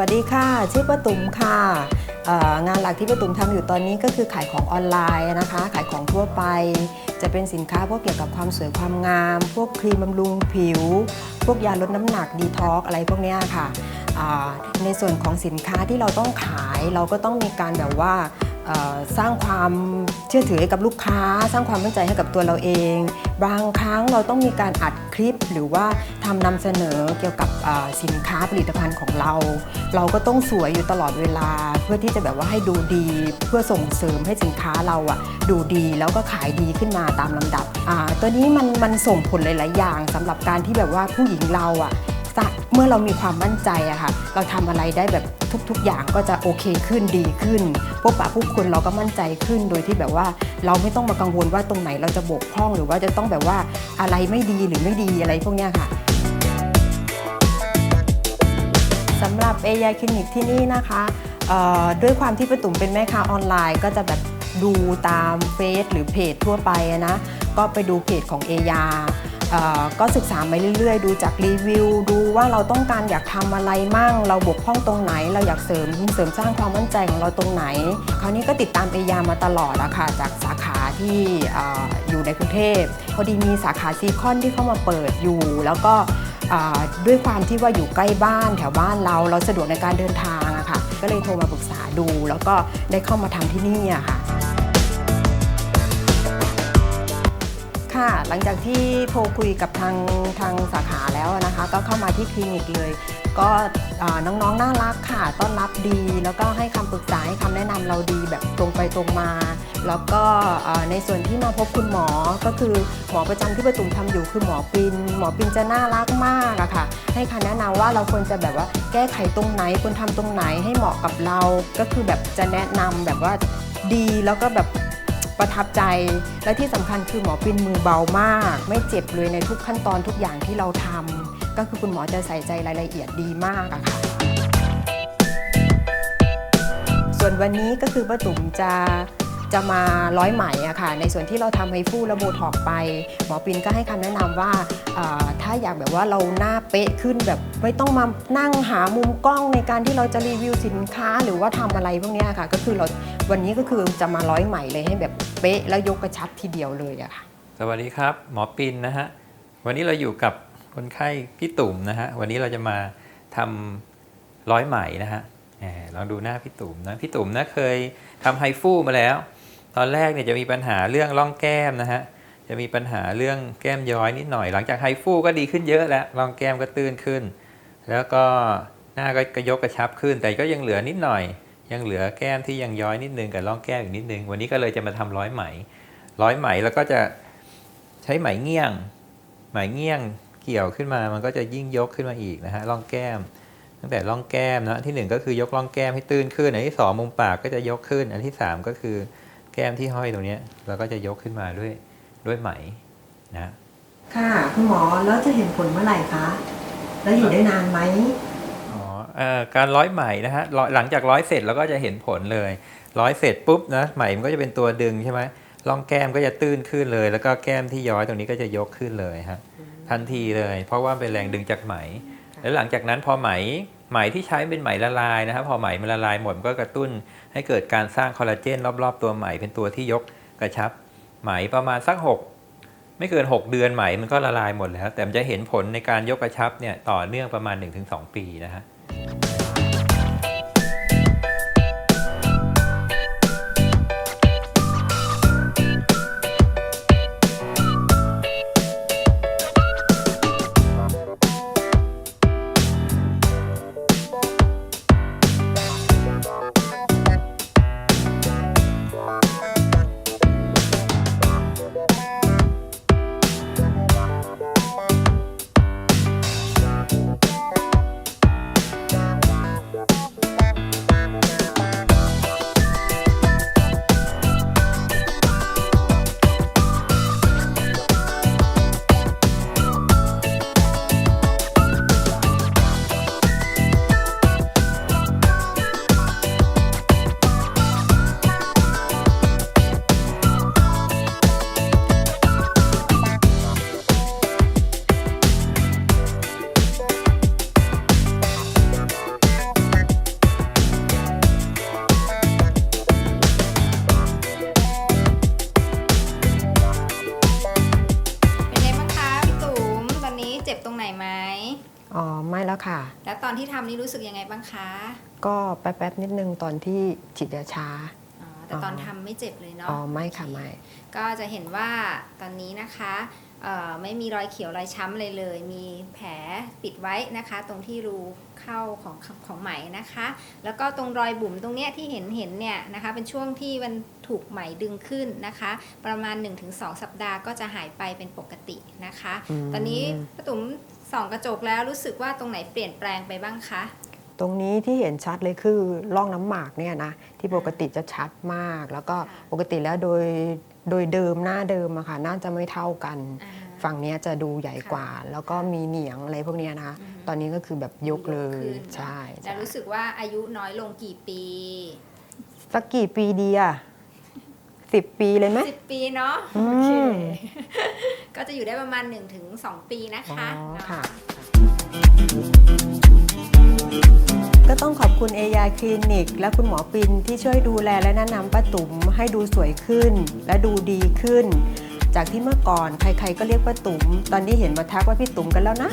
วัสดีค่ะ ชื่อป้าตุ๋มค่ะงานหลักที่ป้าตุ๋มทำอยู่ตอนนี้ก็คือขายของออนไลน์นะคะ ขายของทั่วไป จะเป็นสินค้าพวกเกี่ยวกับความสวยความงาม พวกครีมบำรุงผิว พวกยาลดน้ำหนักดีท็อกอะไรพวกเนี้ยค่ะในส่วนของสินค้าที่เราต้องขายเราก็ต้องมีการแบบว่า สร้างความเชื่อถือให้กับลูกค้า สร้างความมั่นใจให้กับตัวเราเอง บางครั้งเราต้องมีการอัดคลิป หรือว่าทำนำเสนอเกี่ยวกับสินค้าผลิตภัณฑ์ของเรา เราก็ต้องสวยอยู่ตลอดเวลา เพื่อที่จะแบบว่าให้ดูดี เพื่อส่งเสริมให้สินค้าเราอะดูดีแล้วก็ขายดีขึ้นมาตามลำดับตัวนี้มันมันส่งผลหลาย ๆ อย่างสำหรับการที่แบบว่าผู้หญิงเราอะ สะเมื่อเรามีความมั่นใจอะค่ะเราทำอะไรได้แบบทุกๆ อย่างก็จะโอเคขึ้นดีขึ้นพวกปะผู้คนเราก็มั่นใจขึ้น โดยที่แบบว่าเราไม่ต้องมากังวลว่าตรงไหนเราจะบกพร่อง หรือว่าจะต้องแบบว่าอะไรไม่ดีหรือไม่ดีอะไรพวกนี้ค่ะสำหรับเอยาคลินิกที่นี่นะคะด้วยความที่ประตุ่มเป็นแม่ค้าออนไลน์ ก็จะแบบดูตามเฟซหรือเพจทั่วไปนะ ก็ไปดูเพจของเอยา ก็ศึกษามาเรื่อยๆ ดูจากรีวิว ดูว่าเราต้องการอยากทำอะไรมั่ง เราบกพร่องตรงไหน เราอยากเสริมเสริมสร้างความมั่นใจของเราตรงไหน คราวนี้ก็ติดตามเอยามาตลอดอะค่ะจากสาขาที่ออยู่ในกรุงเทพพอดีมีสาขาซีคอนที่เข้ามาเปิดอยู่ แล้วก็ด้วยความที่ว่าอยู่ใกล้บ้านแถวบ้านเราเราสะดวกในการเดินทางอะค่ะก็เลยโทรมาปรึกษาดู แล้วก็ได้เข้ามาทำที่นี่อะค่ะ ค่ะ หลังจากที่โทรคุยกับทางทางสาขาแล้วนะคะ ก็เข้ามาที่คลินิกเลย ก็น้องๆน่ารักค่ะ ต้อนรับดี แล้วก็ให้คำปรึกษาให้คำแนะนำเราดีแบบตรงไปตรงมา แล้วก็ในส่วนที่มาพบคุณหมอก็คือหมอประจำที่ประตุมทำอยู่คือหมอปิน หมอปินจะน่ารักมากอะค่ะ ให้คำแนะนำว่าเราควรจะแบบว่าแก้ไขตรงไหนควรทำตรงไหนให้เหมาะกับเรา ก็คือแบบจะแนะนำแบบว่าดีแล้วก็แบบ ประทับใจ และที่สำคัญคือหมอปินมือเบามาก ไม่เจ็บเลยในทุกขั้นตอนทุกอย่างที่เราทำก็คือคุณหมอจะใส่ใจรายละเอียดดีมากอะค่ะ ส่วนวันนี้ก็คือป้าตุ๋มจะจะมาร้อยไหมอะค่ะ ในส่วนที่เราทำให้ฟูและโบท็อกไป หมอปินก็ให้คำแนะนำว่าถ้าอยากแบบว่าเราหน้าเป๊ะขึ้นแบบไม่ต้องมานั่งหามุมกล้องในการที่เราจะรีวิวสินค้าหรือว่าทำอะไรพวกนี้ค่ะ ก็คือเราวันนี้ก็คือจะมาร้อยไหมเลยให้แบบ เป๊ะแล้วยกกระชับทีเดียวเลยอะค่ะ สวัสดีครับ หมอปินนะฮะ วันนี้เราอยู่กับคนไข้พี่ตุ่มนะฮะ วันนี้เราจะมาทำร้อยไหมนะฮะลองดูหน้าพี่ตุ่มนะ พี่ตุ่มนะเคยทำไฮฟูมาแล้ว ตอนแรกเนี่ยจะมีปัญหาเรื่องร่องแก้มนะฮะ จะมีปัญหาเรื่องแก้มย้อยนิดหน่อย หลังจากไฮฟูก็ดีขึ้นเยอะแล้ว ร่องแก้มก็ตื้นขึ้น แล้วก็หน้าก็กระยกกระชับขึ้น แต่ก็ยังเหลือนิดหน่อย ยังเหลือแก้มที่ยังย้อยนิดนึงกับร่องแก้มอีกนิดนึง วันนี้ก็เลยจะมาทำร้อยไหม ร้อยไหมแล้วก็จะใช้ไหมเงี้ยง ไหมเงี้ยงเกี่ยวขึ้นมา มันก็จะยิ่งยกขึ้นมาอีกนะฮะร่องแก้ม ตั้งแต่ร่องแก้มนะที่หนึ่งก็คือยกร่องแก้มให้ตื้นขึ้น อันที่สองมุมปากก็จะยกขึ้น อันที่สามก็คือแก้มที่ห้อยตรงนี้เราก็จะยกขึ้นมาด้วยด้วยไหมนะค่ะคุณหมอแล้วจะเห็นผลเมื่อไหร่คะ แล้วอยู่ได้นานไหม การร้อยไหมนะฮะร้อยหลังจากร้อยเสร็จเราก็จะเห็นผลเลย ร้อยเสร็จปุ๊บนะไหมมันก็จะเป็นตัวดึงใช่ไหมร่องแก้มก็จะตื้นขึ้นเลย แล้วก็แก้มที่ย้อยตรงนี้ก็จะยกขึ้นเลยฮะทันทีเลย เพราะว่าเป็นแรงดึงจากไหม แล้วหลังจากนั้นพอไหมไหมที่ใช้เป็นไหมละลายนะครับพอไหมมันละลายหมดมันก็กระตุ้นให้เกิดการสร้างคอลลาเจนรอบๆ ตัวไหมเป็นตัวที่ยกกระชับ ไหมประมาณสัก 6 ไม่เกิน 6 เดือนไหมมันก็ละลายหมดแล้ว แต่มันจะเห็นผลในการยกกระชับเนี่ยต่อเนื่องประมาณ 1-2 ปีนะฮะ ไม่แล้วค่ะ แล้วตอนที่ทำนี่รู้สึกยังไงบ้างคะก็แป๊บๆนิดนึงตอนที่ฉีดยาชา อ๋อแต่ตอนอ๋อ ทำไม่เจ็บเลยเนาะ อ๋อไม่ค่ะไม่ ก็จะเห็นว่าตอนนี้นะคะเอ่อไม่มีรอยเขียวรอยช้ำเลยเลย มีแผลปิดไว้นะคะ ตรงที่รูเข้าของของไหมนะคะ แล้วก็ตรงรอยบุ๋มตรงเนี้ยที่เห็นเห็นเนี่ยนะคะ เป็นช่วงที่มันถูกไหมดึงขึ้นนะคะ ประมาณ 1-2 สัปดาห์ก็จะหายไปเป็นปกตินะคะ อืม ตอนนี้ป้าตุ๋ม ส่องกระจกแล้วรู้สึกว่าตรงไหนเปลี่ยนแปลงไปบ้างคะ ตรงนี้ที่เห็นชัดเลยคือร่องน้ำหมากเนี่ยนะที่ปกติจะชัดมาก แล้วก็ค่ะปกติแล้วโดยโดยเดิมหน้าเดิมอะค่ะน่าจะไม่เท่ากัน อ่า ฝั่งเนี้ยจะดูใหญ่กว่า แล้วก็มีเหนียงอะไรพวกเนี้ยนะอือฮึตอนนี้ก็คือแบบยกเลยขึ้นเนอะใช่แล้ใช่วรู้สึกว่าอายุน้อยลงกี่ปี สักกี่ปีดีอะ สิบปีเลยไหม สิบปีเนาะอืม โอเคก็จะอยู่ได้ประมาณ 1-2 ปีนะคะอ๋อเนาะ ค่ะ ก็ต้องขอบคุณเอยาคลินิก และคุณหมอปินที่ช่วยดูแลและแนะนำป้าตุ๋มให้ดูสวยขึ้น และดูดีขึ้น จากที่เมื่อก่อนใครๆก็เรียกป้าตุ๋มตอนนี้เห็นมาทักว่าพี่ตุ๋มกันแล้วนะ